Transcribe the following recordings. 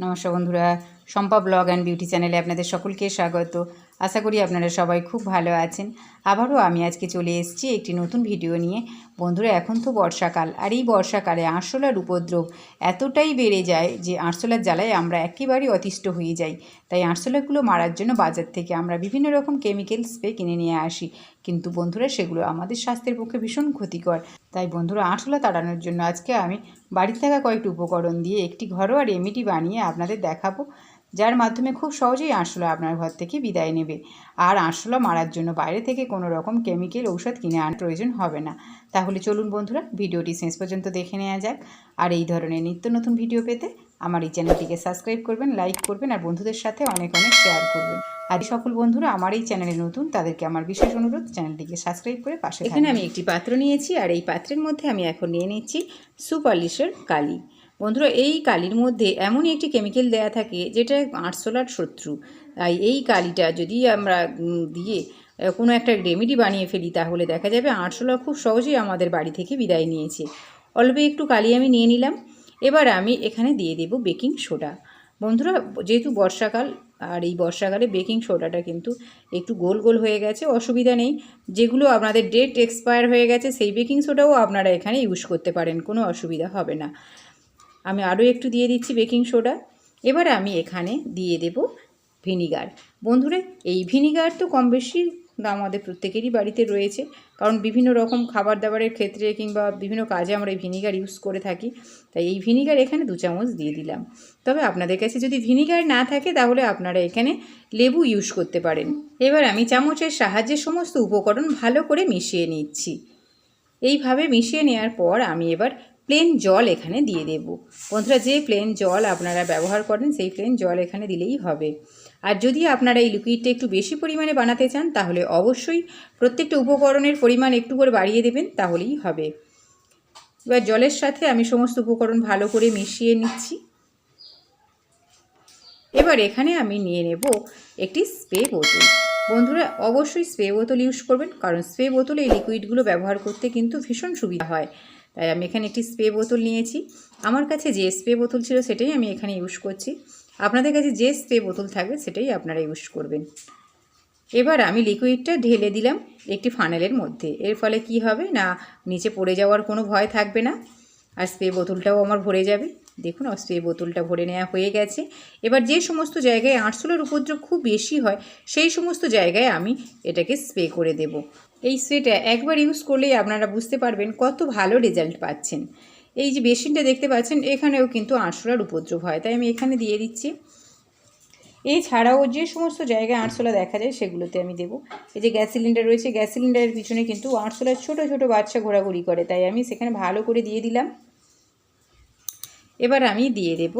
নমস্কার বন্ধুরা। Shampa blog and beauty চ্যানেলে আপনাদের সকলকে স্বাগত। আশা করি আপনারা সবাই খুব ভালো আছেন। আবারও আমি আজকে চলে এসেছি একটি নতুন ভিডিও নিয়ে। বন্ধুরা, এখন তো বর্ষাকাল, আর এই বর্ষাকালে আরশোলার উপদ্রব এতটাই বেড়ে যায় যে আরশোলার জ্বালায় আমরা একেবারেই অতিষ্ঠ হয়ে যাই। তাই আরশোলাগুলো মারার জন্য বাজার থেকে আমরা বিভিন্ন রকম কেমিক্যাল স্প্রে কিনে নিয়ে আসি। কিন্তু বন্ধুরা, সেগুলো আমাদের স্বাস্থ্যের পক্ষে ভীষণ ক্ষতিকর। তাই বন্ধুরা, আরশোলা তাড়ানোর জন্য আজকে আমি বাড়িতে থাকা কয়েকটি উপকরণ দিয়ে একটি ঘরোয়া রেমেডি বানিয়ে আপনাদের দেখাবো। যার মাধ্যমে খুব সহজেই আরশোলা আপনার ঘর থেকে বিদায় নেবে। আর আরশোলা মারার জন্য বাইরে থেকে কোনো রকম কেমিক্যাল ঔষধ কিনে আনার প্রয়োজন হবে না। তাহলে চলুন বন্ধুরা ভিডিওটি শেষ পর্যন্ত দেখে নেওয়া যাক। আর এই ধরনের নিত্য নতুন ভিডিও পেতে আমার এই চ্যানেলটিকে সাবস্ক্রাইব করবেন লাইক করবেন আর বন্ধুদের সাথে অনেক অনেক শেয়ার করবেন। আর সকল বন্ধুরা আমার এই চ্যানেলে নতুন তাদেরকে আমার বিশেষ অনুরোধ চ্যানেলটিকে সাবস্ক্রাইব করে পাশে এখানে আমি একটি পাত্র নিয়েছি আর এই পাত্রের মধ্যে আমি এখন নিয়ে নিচ্ছি সুপারলিশের কালি। বন্ধুরা, এই কালির মধ্যে এমনই একটি কেমিক্যাল দেয়া থাকে যেটা আরশোলার শত্রু। তাই এই কালিটা যদি আমরা দিয়ে কোনো একটা রেমেডি বানিয়ে ফেলি, তাহলে দেখা যাবে আরশোলা খুব সহজেই আমাদের বাড়ি থেকে বিদায় নিয়েছে। অল্প একটু কালি আমি নিয়ে নিলাম। এবার আমি এখানে দিয়ে দেব বেকিং সোডা বন্ধুরা, যেহেতু বর্ষাকাল, আর এই বর্ষাকালে বেকিং সোডাটা কিন্তু একটু গোল গোল হয়ে গেছে, অসুবিধা নেই। যেগুলো আপনাদের ডেট এক্সপায়ার হয়ে গেছে, সেই বেকিং সোডাও আপনারা এখানে ইউজ করতে পারেন, কোনো অসুবিধা হবে না। আমি আরও একটু দিয়ে দিচ্ছি বেকিং সোডা। এবার আমি এখানে দিয়ে দেব ভিনিগার। বন্ধুরা, এই ভিনিগার তো কম বেশি আমাদের প্রত্যেকেরই বাড়িতে রয়েছে, কারণ বিভিন্ন রকম খাবার দাবারের ক্ষেত্রে কিংবা বিভিন্ন কাজে আমরা এই ভিনিগার ইউজ করে থাকি। তাই এই ভিনিগার এখানে দু চামচ দিয়ে দিলাম। তবে আপনাদের কাছে যদি ভিনিগার না থাকে, তাহলে আপনারা এখানে লেবু ইউজ করতে পারেন। এবার আমি চামচের সাহায্যে সমস্ত উপকরণ ভালো করে মিশিয়ে নিচ্ছি। এইভাবে মিশিয়ে নেওয়ার পর আমি এবার প্লেন জল এখানে দিয়ে দেব। বন্ধুরা, যে প্লেন জল আপনারা ব্যবহার করেন, সেই প্লেন জল এখানে দিলেই হবে। আর যদি আপনারা এই লিকুইডটা একটু বেশি পরিমাণে বানাতে চান, তাহলে অবশ্যই প্রত্যেকটা উপকরণের পরিমাণ একটু করে বাড়িয়ে দেবেন, তাহলেই হবে। এবার জলের সাথে আমি সমস্ত উপকরণ ভালো করে মিশিয়ে নিচ্ছি। এবার এখানে আমি নিয়ে নেব একটি স্প্রে বোতল। বন্ধুরা, অবশ্যই স্প্রে বোতল ইউজ করবেন, কারণ স্প্রে বোতলে এই লিকুইডগুলো ব্যবহার করতে কিন্তু ভীষণ সুবিধা হয়। তাই আমি এখানে একটি স্প্রে বোতল নিয়েছি। আমার কাছে যে স্প্রে বোতল ছিল সেটাই আমি এখানে ইউজ করছি। আপনাদের কাছে যে স্প্রে বোতল থাকবে সেটাই আপনারা ইউজ করবেন। এবার আমি লিকুইডটা ঢেলে দিলাম একটি ফানেলের মধ্যে। এর ফলে কি হবে না, নিচে পড়ে যাওয়ার কোনো ভয় থাকবে না। আর স্প্রে বোতলটাও আমার ভরে যাবে। দেখুন আর বোতলটা ভরে নেওয়া হয়ে গেছে। এবার যে সমস্ত জায়গায় আরশোলার উপদ্রব খুব বেশি হয়, সেই সমস্ত জায়গায় আমি এটাকে স্প্রে করে দেব। এই স্প্রেটা একবার ইউজ করলেই আপনারা বুঝতে পারবেন কত ভালো রেজাল্ট পাচ্ছেন। এই যে বেসিনটা দেখতে পাচ্ছেন, এখানেও কিন্তু আরশোলার উপদ্রব হয়। তাই আমি এখানে দিয়ে দিচ্ছি। এছাড়াও যে সমস্ত জায়গায় আরশোলা দেখা যায়, সেগুলোতে আমি দেবো। এই যে গ্যাস সিলিন্ডার রয়েছে, গ্যাস সিলিন্ডারের পিছনে কিন্তু আরশোলার ছোট ছোট বাচ্চা ঘোরাঘুরি করে। তাই আমি সেখানে ভালো করে দিয়ে দিলাম। এবার আমি দিয়ে দেব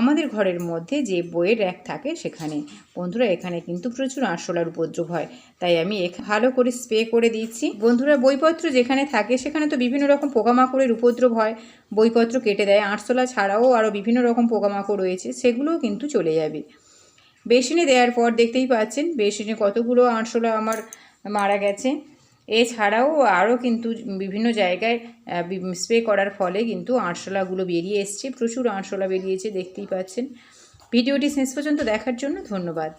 আমাদের ঘরের মধ্যে যে বইয়ের র্যাক থাকে সেখানে। বন্ধুরা, এখানে কিন্তু প্রচুর আরশোলার উপদ্রব হয়, তাই আমি ভালো করে স্প্রে করে দিচ্ছি। বন্ধুরা, বইপত্র যেখানে থাকে সেখানে তো বিভিন্ন রকম পোকামাকড়ের উপদ্রব হয়। বইপত্র কেটে দেয়, আরশোলা ছাড়াও আরও বিভিন্ন রকম পোকামাকড় রয়েছে, সেগুলোও কিন্তু চলে যাবে। বেসিনে দেওয়ার পর দেখতেই পাচ্ছেন, বেসিনে কতগুলো আরশোলা আমার মারা গেছে। এছাড়াও আরও কিন্তু বিভিন্ন জায়গায় স্প্রে করার ফলে কিন্তু আরশোলাগুলো বেরিয়ে এসছে। প্রচুর আরশোলা বেরিয়েছে, দেখতেই পাচ্ছেন। ভিডিওটি শেষ পর্যন্ত দেখার জন্য ধন্যবাদ।